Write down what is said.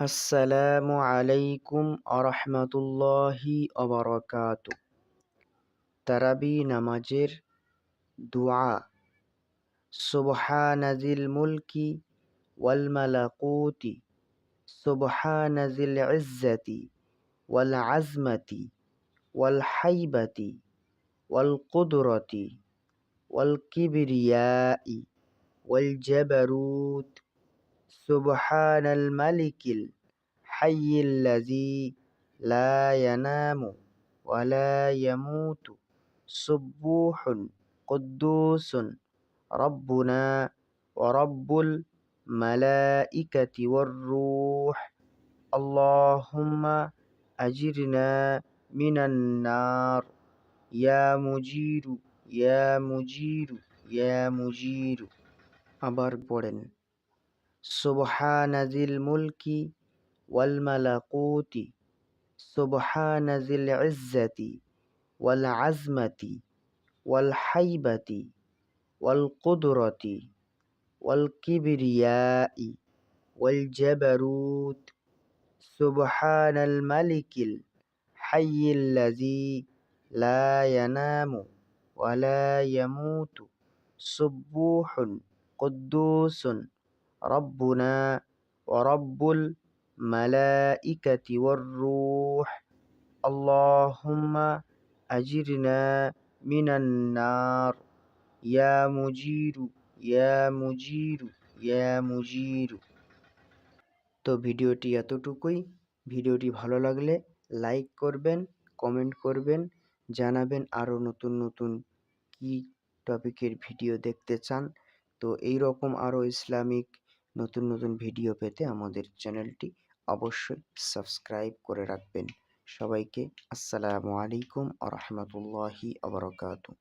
আসসালামু আলাইকুম আরহামতুল্লাহি অবরকাত তারাবি নামাজের দোয়া সুবহানাজিল মুলকি ওয়াল মালাকুতি সুবহানাজিল ইজ্জাতি ওয়াল আজমাতি ওয়াল হাইবাতি ওয়াল কুদরতি ওয়াল কিবরিয়াই ওয়াল জাবারুত سبحان الملك الحي الذي لا ينام ولا يموت سبوح قدوس ربنا ورب الملائكة والروح اللهم أجرنا من النار يا مجير يا مجير يا مجير আবার পড়েন سبحان ذي الملك والملكوت سبحان ذي العزة والعزمة والحيبة والقدرة والكبرياء والجبروت. سبحان الملك الحي الذي لا ينام ولا يموت سبوح قدوس ওয়া লা ইয়ামুতু সুবহুন কুদ্দুসুন ربنا ورب الملائكة والروح اللهم أجرنا من النار يا مجير يا مجير يا مجير তো ভিডিওটি এতটুকুই ভিডিওটি ভালো লাগলে লাইক করবেন কমেন্ট করবেন জানাবেন আরও নতুন নতুন কি টপিকের ভিডিও দেখতে চান তো এই রকম আরও ইসলামিক নতুন নতুন ভিডিও পেতে আমাদের চ্যানেলটি অবশ্যই সাবস্ক্রাইব করে রাখবেন। সবাইকে আসসালামু আলাইকুম আ রহমতুল্লাহি আবরকাতু